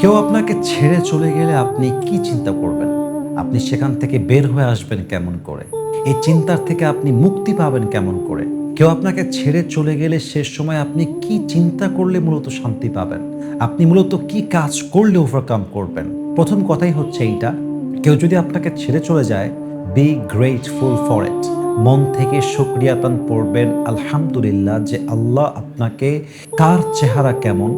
কেউ আপনাকে ছেড়ে চলে গেলে আপনি কি চিন্তা করবেন? আপনি সেখান থেকে বের হয়ে আসবেন কেমন করে? এই চিন্তার থেকে আপনি মুক্তি পাবেন কেমন করে? কেউ আপনাকে ছেড়ে চলে গেলে শেষ সময় আপনি কি চিন্তা করলে মূলত শান্তি পাবেন? আপনি মূলত কি কাজ করলে ওভারকাম করবেন? প্রথম কথাই হচ্ছে এইটা, কেউ যদি আপনাকে ছেড়ে চলে যায় বি গ্রেটফুল ফর ইট মন থেকে শুক্রিয়াতান পড়বেন আলহামদুলিল্লাহ যে আল্লাহ আপনাকে কার চেহারা কেমন,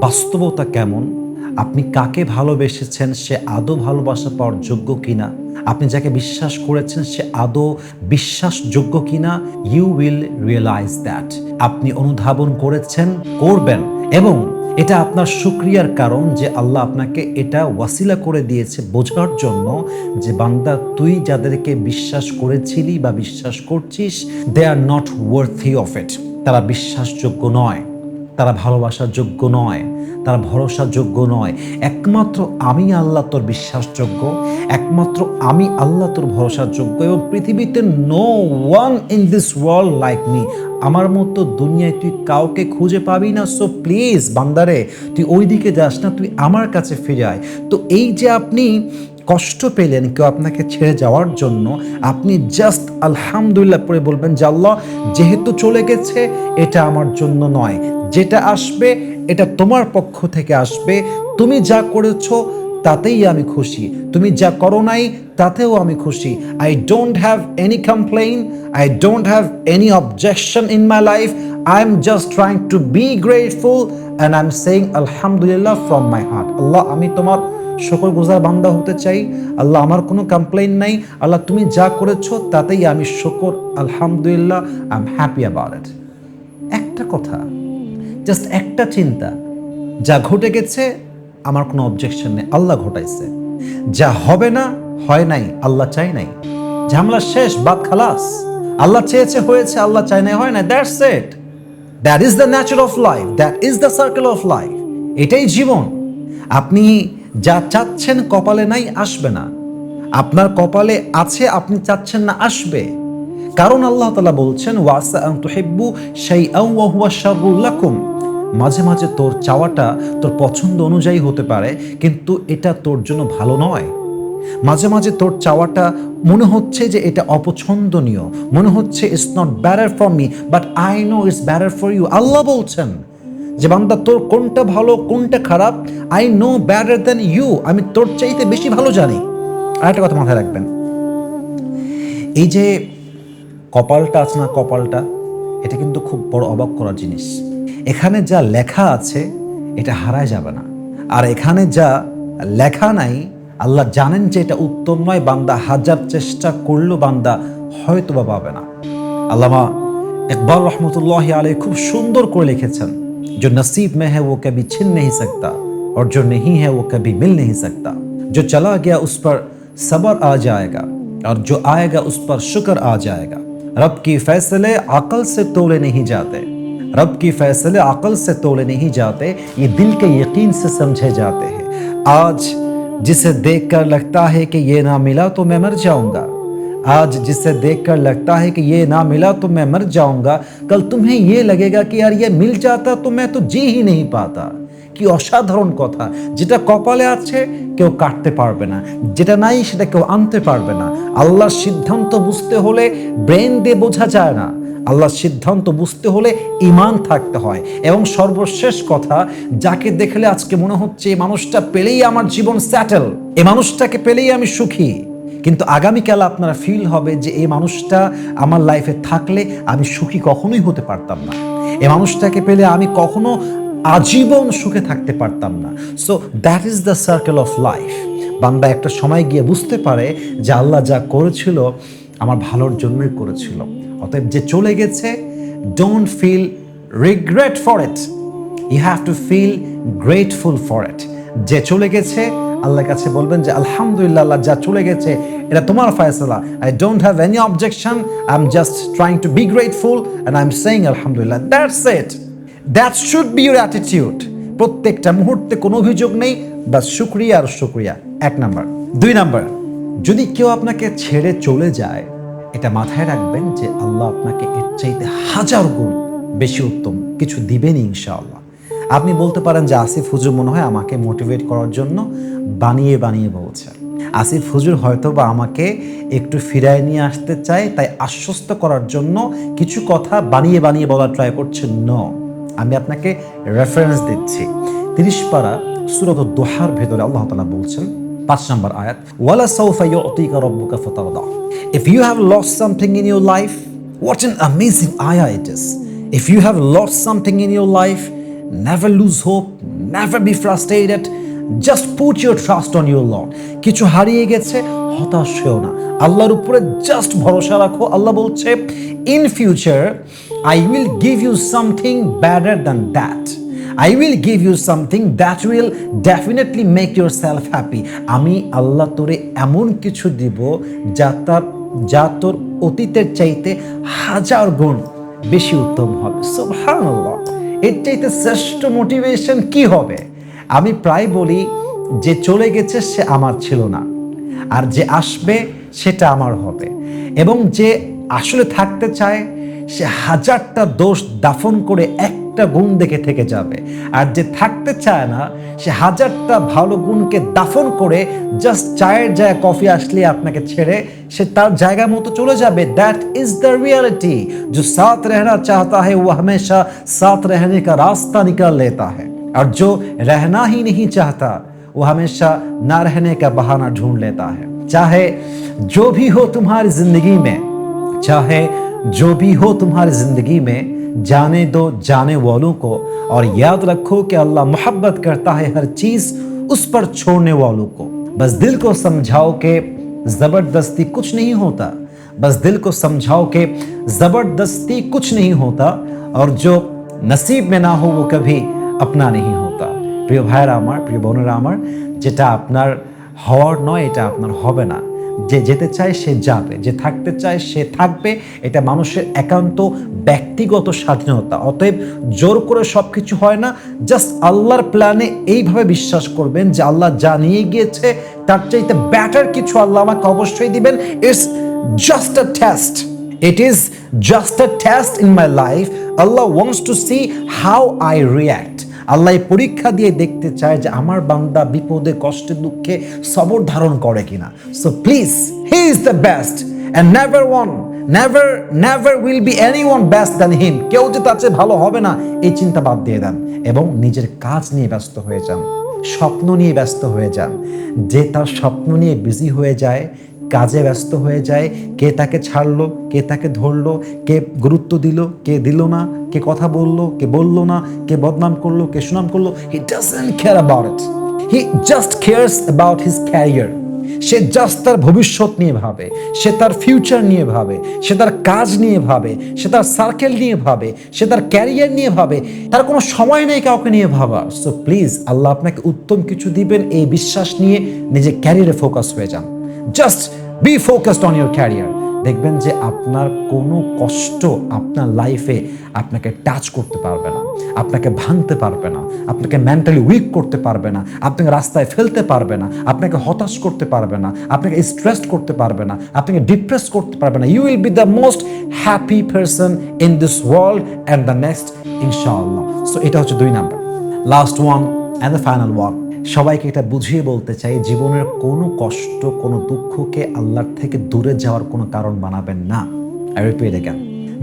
বাস্তবতা কেমন আপনি কাকে ভালোবেসেছেন? সে আদৌ ভালোবাসা পাওয়ার যোগ্য কিনা? আপনি যাকে বিশ্বাস করেছেন, সে আদৌ বিশ্বাসযোগ্য কিনা? ইউ উইল রিয়েলাইজ দ্যাট আপনি অনুধাবন করেছেন, করবেন এবং এটা আপনার শুক্রিয়ার কারণ যে আল্লাহ আপনাকে এটা ওয়াসিলা করে দিয়েছে বোঝার জন্য যে, বান্দা, তুই যাদেরকে বিশ্বাস করেছিলি বা বিশ্বাস করছিস they are not worthy of it তারা বিশ্বাসযোগ্য নয়। তারা ভালোবাসার যোগ্য নয়, তারা ভরসার যোগ্য নয়। একমাত্র আমি আল্লাহ তোর বিশ্বাসযোগ্য, একমাত্র আমি আল্লাহ তোর ভরসার যোগ্য এবং পৃথিবীতে no one in this world like me আমার মতো দুনিয়ায় তুই কাউকে খুঁজে পাবি না সো প্লিজ বান্দারে, তুই ওই দিকে যাস না, তুই আমার কাছে ফিরে আয়। তো এই যে আপনি কষ্ট পেলেন কেউ আপনাকে ছেড়ে যাওয়ার জন্য, আপনি জাস্ট আলহামদুলিল্লাহ পরে বলবেন যে আল্লাহ, যেহেতু চলে গেছে, এটা আমার জন্য নয়। যেটা আসবে, এটা তোমার পক্ষ থেকে আসবে। তুমি যা করেছ, তাতেই আমি খুশি। তুমি যা করো নাই, তাতেও আমি খুশি। I don't have any complain I don't have any objection in my life I am just trying to be grateful and I am saying আলহামদুলিল্লাহ ফ্রম মাই হার্ট আল্লাহ, আমি তোমার সকল গোজার বান্দা হতে চাই। আল্লাহ, আমার কোনো কমপ্লেইন নাই। আল্লাহ, তুমি যা করেছ, তাতেই আমি শকর। আলহামদুলিল্লাহ I am happy about it একটা কথা জাস্ট একটা চিন্তা, যা ঘটে গেছে, আমার কোনো অবজেকশন নেই। আল্লাহ ঘটাইছে। যা হবে না, হয় নাই, আল্লাহ চাই নাই। ঝামেলা শেষ, বাদ খালাস। আল্লাহ চেয়েছে, হয়েছে, আল্লাহ চাই নাই, হয় না that's it that is the nature of life that is the circle of life এটাই জীবন। আপনি যা চাচ্ছেন কপালে নাই, আসবে না। আপনার কপালে আছে, আপনি চাচ্ছেন না, আসবে। কারণ আল্লাহ তালা বলছেন ওয়াসা তুহিব্বু সেই ওয়া হুয়া শাররুল লাকুম। মাঝে মাঝে তোর চাওয়াটা তোর পছন্দ অনুযায়ী হতে পারে, কিন্তু এটা তোর জন্য ভালো নয়। মাঝে মাঝে তোর চাওয়াটা মনে হচ্ছে যে এটা অপছন্দনীয়, মনে হচ্ছে it's not better for me but I know it's better for you Allah বলছেন যে, বান্দা, তোর কোনটা ভালো, কোনটা খারাপ? I know better than you আমি তোর চাইতে বেশি ভালো জানি। আর একটা কথা মাথায় রাখবেন। এই যে কপালটা আছে না কপালটা, এটা কিন্তু খুব বড় অবাক করার জিনিস। এখানে যা লেখা আছে এটা হারায় যাবে না আর এখানে যা লেখা নাই আল্লাহ জানেন যে এটা উত্তম নয় বান্দা হাজার চেষ্টা করলেও বান্দা হয়তো বা পাবে না আল্লামা ইকবাল রহমতুল্লাহ আলী খুব সুন্দর করে লিখেছেন जो नसीब में है वो कभी छिन नहीं सकता और जो नहीं है वो कभी मिल नहीं सकता जो चला गया उस पर सबर आ जाएगा और जो आएगा उस पर शुक्र आ जाएगा रब की फैसले अकल से तोले नहीं जाते रब की फैसले अकल से तोले नहीं जाते ये दिल के यकीन से समझे जाते हैं आज जिसे देखकर लगता है कि ये ना मिला तो मैं मर जाऊंगा आज जिसे देखकर लगता है कि ये ना मिला तो मैं मर जाऊंगा कल तुम्हें ये लगेगा कि यार ये मिल जाता तो मैं तो जी ही नहीं पाता কি অসাধারণ কথা যেটা কপালে আছে কেউ কাটতে পারবে না যেটা নাই সেটা কেউ আনতে পারবে না আল্লাহর সিদ্ধান্ত বুঝতে হলে ব্রেন দিয়ে বোঝা যায় না আল্লাহর সিদ্ধান্ত বুঝতে হলে ইমান থাকতে হয়। এবং সর্বশেষ কথা, যাকে দেখলে আজকে মনে হচ্ছে এই মানুষটা পেলেই আমার জীবন স্যাটেল এ মানুষটাকে পেলেই আমি সুখী। কিন্তু আগামীকাল আপনারা ফিল হবে যে এই মানুষটা আমার লাইফে থাকলে আমি সুখী কখনোই হতে পারতাম না। এ মানুষটাকে পেলে আমি কখনো আজীবন সুখে থাকতে পারতাম না। So that is the circle of life বান্দা একটা সময় গিয়ে বুঝতে পারে যে আল্লাহ যা করেছিল, আমার ভালোর জন্যই করেছিল। অতএব যে চলে গেছে don't feel regret for it you have to feel grateful for it যে চলে গেছে, আল্লাহর কাছে বলবেন যে, আলহামদুলিল্লাহ যা চলে গেছে, এটা তোমার ফয়সলা। I don't have any objection I am just trying to be grateful and I am saying আলহামদুলিল্লাহ that's it that should be your attitude প্রত্যেকটা মুহূর্তে কোনো অভিযোগ নেই, বাস শুক্রিয়া আর শুক্রিয়া। এক নাম্বার। দুই নাম্বার, যদি কেউ আপনাকে ছেড়ে চলে যায় এটা মাথায় রাখবেন যে আল্লাহ আপনাকে এর চাইতে হাজার গুণ বেশি উত্তম কিছু দিবেন ইনশাআল্লাহ। আপনি বলতে পারেন যে আসিফ হুজুর মনে হয় আমাকে মোটিভেট করার জন্য বানিয়ে বানিয়ে বলছে। আসিফ হুজুর হয়তো বা আমাকে একটু ফিরায় নিয়ে আসতে চায়, তাই আশ্বস্ত করার জন্য কিছু কথা বানিয়ে বানিয়ে বলার ট্রাই করছে ন আমি আপনাকে রেফারেন্স দিচ্ছি। তিরিশ পারা সুরত দোহার ভেতরে আল্লাহ তালা বলছেন পাঁচ নম্বর আয়াত, ওয়ালা সৌফা ইউতিকা রাব্বুকা ফাতারদা। If you have lost something in your life what an amazing আয়া it is if you have lost something in your life never lose hope never be frustrated just put your trust on your lord কিছু হারিয়ে গেছে, হতাশ হয়েও না। আল্লাহর উপরে just ভরসা রাখো। আল্লাহ বলছে in future I will give you something better than that I will give you something that will definitely make your self happy আমি আল্লাহ তোরে এমন কিছু দিব যা তার, যা তোর অতীতের চাইতে হাজার গুণ বেশি উত্তম হবে। সুবহানাল্লাহ। এর চাইতে শ্রেষ্ঠ মোটিভেশন কি হবে? আমি প্রায় বলি, যে চলে গেছে সে আমার ছিল না, আর যে আসবে সেটা আমার হবে। এবং যে আসলে থাকতে চায়, সে হাজারটা দোষ দাফন করে একটা গুণ দেখে থেকে যাবে আর যে থাকতে চায় না সে হাজারটা ভালো গুণকে দাফন করে জাস্ট চায়ের জায়গায় কফি আসলে আপনাকে ছেড়ে সে তার জায়গা মতো চলে যাবে দ্যাট ইজ দ্য रियलिटी जो साथ रहना चाहता है वो हमेशा साथ रहने का रास्ता निकाल लेता है और जो रहना ही नहीं चाहता वो हमेशा ना रहने का बहाना ढूंढ लेता है चाहे जो भी हो तुम्हारी जिंदगी में चाहे जो भी हो तुम्हारी जिंदगी में जाने दो जाने वालों को और याद रखो कि अल्लाह मोहब्बत करता है हर चीज उस पर छोड़ने वालों को बस दिल को समझाओ कि जबरदस्ती कुछ नहीं होता बस दिल को समझाओ कि जबरदस्ती कुछ नहीं होता और जो नसीब में ना हो वो कभी अपना नहीं होता প্রিয় ভাইয়েরা আমার প্রিয় বোনেরা আমার যেটা আপনার হওয়ার নয় এটা আপনার হবে না যে যেতে চায় সে যাবে, যে থাকতে চায় সে থাকবে। এটা মানুষের একান্ত ব্যক্তিগত স্বাধীনতা। অতএব জোর করে সব কিছু হয় না, জাস্ট আল্লাহর প্ল্যানে এইভাবে বিশ্বাস করবেন যে আল্লাহ যা নিয়ে গিয়েছে, তার চাইতে ব্যাটার কিছু আল্লাহ আমাকে অবশ্যই দিবেন। It's just a test it is just a test in my life Allah wants to see how I react. Allah পরীক্ষা দিয়ে দেখতে চায় যে আমার বান্দা বিপদে, কষ্টে, দুঃখে সবর ধারণ করে কিনা। So please he is the best and never one never never will be any one best than him কেউ যে তার চেয়ে ভালো হবে না, এই চিন্তা বাদ দিয়ে দেন এবং নিজের কাজ নিয়ে ব্যস্ত হয়ে যান, স্বপ্ন নিয়ে ব্যস্ত হয়ে যান। যে তার স্বপ্ন নিয়ে বিজি হয়ে যায় কাজে ব্যস্ত হয়ে যায়। কে তাকে ছাড়লো, কে তাকে ধরলো, কে গুরুত্ব দিল, কে দিল না, কে কথা বলল, কে বলল না, কে বদনাম করল, কে সুনাম করল he doesn't care about it he just cares about his career say just তার ভবিষ্যৎ নিয়ে ভাবে, সে তার ফিউচার নিয়ে ভাবে, সে তার কাজ নিয়ে ভাবে, সে তার সার্কেল নিয়ে ভাবে, সে তার ক্যারিয়ার নিয়ে ভাবে, তার কোনো সময় নেই কাউকে নিয়ে ভাবা সো প্লিজ আল্লাহ আপনাকে উত্তম কিছু দিবেন, এই বিশ্বাস নিয়ে নিজের ক্যারিয়ারে ফোকাস হয়ে যান। Just be focused on your career দেখবেন যে আপনার কোনো কষ্ট আপনার লাইফে আপনাকে টাচ করতে পারবে না, আপনাকে ভাঙতে পারবে না, আপনাকে মেন্টালি উইক করতে পারবে না, আপনাকে রাস্তায় ফেলতে পারবে না, আপনাকে হতাশ করতে পারবে না, আপনাকে স্ট্রেস করতে পারবে না, আপনাকে ডিপ্রেস করতে পারবে না। You will be the most happy person in this world and the next ইনশাআল্লাহ সো এটা হচ্ছে দুই number last one and the final one সবাইকে এটা বুঝিয়ে বলতে চাই, জীবনের কোনো কষ্ট, কোনো দুঃখকে আল্লাহর থেকে দূরে যাওয়ার কোনো কারণ বানাবেন না।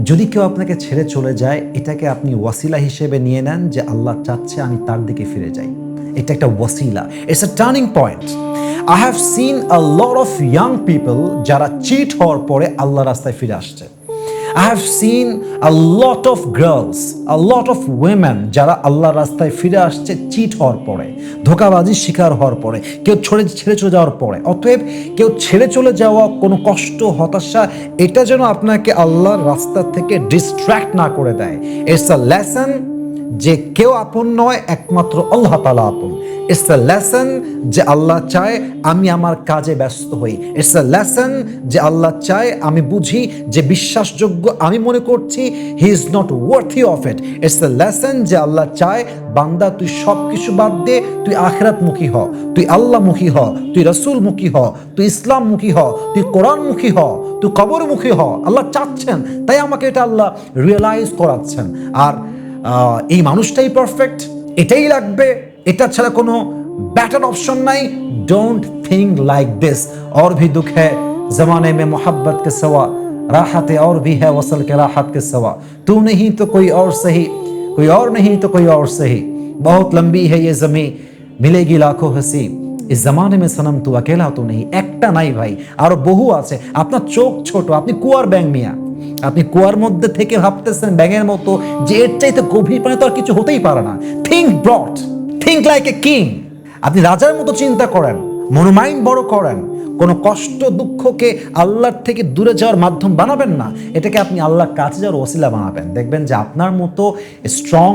যদি কেউ আপনাকে ছেড়ে চলে যায়, এটাকে আপনি ওয়াসিলা হিসেবে নিয়ে নেন যে আল্লাহ চাচ্ছে আমি তার দিকে ফিরে যাই। এটা একটা ওয়াসিলা। It's a turning point I have seen a lot of young people যারা চিট হওয়ার পরে আল্লাহ রাস্তায় ফিরে আসছে। I have seen a lot of girls, a lot of women যারা আল্লাহর রাস্তায় ফিরে আসছে চিট হওয়ার পরে ধোকাবাজির শিকার হওয়ার পরে কেউ ছেড়ে ছেড়ে চলে যাওয়ার পরে। অতএব কেউ ছেড়ে চলে যাওয়া কোনো কষ্ট হতাশা এটা যেন আপনাকে আল্লাহর রাস্তা থেকে ডিস্ট্র্যাক্ট না করে দেয়। ইটস আ লেসন যে কেউ আপন নয়, একমাত্র আল্লাহ তালা আপন। ইটস এ লেসন যে আল্লাহ চায় আমি আমার কাজে ব্যস্ত হই। ইটস এ লেসন যে আল্লাহ চায় আমি বুঝি যে বিশ্বাসযোগ্য আমি মনে করছি he is not worthy of it it's a lesson যে আল্লাহ চায়, বান্দা, তুই সব কিছু বাদ দে, তুই আখরাতমুখী হ। তুই আল্লাহমুখী হ, তুই রসুলমুখী হ, তুই ইসলামমুখী হ, তুই কোরআনমুখী হ, তুই কবরমুখী হ। আল্লাহ চাচ্ছেন, তাই আমাকে এটা আল্লাহ রিয়েলাইজ করাচ্ছেন। আর এই মানুষটাই পারফেক্ট এটাই লাগবে এটা ছাড়া কোনো बेटर ऑप्शन नहीं डोंट थिंक लाइक दिस और भी दुख है जमाने में मोहब्बत के सवा राहत और भी है वसल के राहत के सवा तू नहीं तो कोई और सही कोई और नहीं तो कोई और सही बहुत लंबी है ये जमी मिलेगी लाखों हंसी इस जमाने में सनम तू अकेला तो नहीं একটা নাই ভাই আরো বহু আছে আপনার চোখ ছোট আপনি কুয়ার ব্যাং মিয়া আপনি কুয়ার মধ্যে থেকে ভাবতেছেন ব্যাঙের মতো যে এর চাইতে গভীর পানি তো আর কিছু হতেই পারে না। Think broad think like a king আপনি রাজার মতো চিন্তা করেন মনোমাইন্ড বড় করেন, কোনো কষ্ট দুঃখকে আল্লাহর থেকে দূরে যাওয়ার মাধ্যম বানাবেন না। এটাকে আপনি আল্লাহর কাছে যাওয়ার ওসিলা বানাবেন। দেখবেন যে আপনার মতো স্ট্রং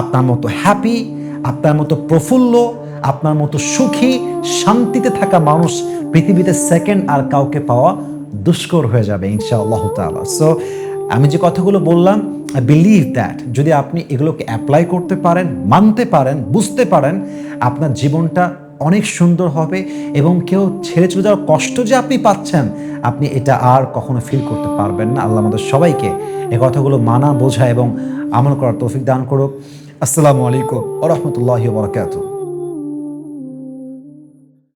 আপনার মতো হ্যাপি আপনার মতো প্রফুল্ল, আপনার মতো সুখী, শান্তিতে থাকা মানুষ পৃথিবীতে সেকেন্ড আর কাউকে পাওয়া দুষ্কর হয়ে যাবে ইনশাআল্লাহ তাআলা। সো আমি যে কথাগুলো বললাম আই বিলিভ দ্যাট যদি আপনি এগুলোকে অ্যাপ্লাই করতে পারেন, মানতে পারেন, বুঝতে পারেন, আপনার জীবনটা অনেক সুন্দর হবে এবং কেউ ছেড়ে চলে যাওয়ার কষ্ট যে আপনি পাচ্ছেন, আপনি এটা আর কখনো ফিল করতে পারবেন না। আল্লাহ আমাদের সবাইকে এই কথাগুলো মানা বোঝা এবং আমল করার তৌফিক দান করুক। আসসালামু আলাইকুম ওরহমতুল্লাহি বরকাতুহ।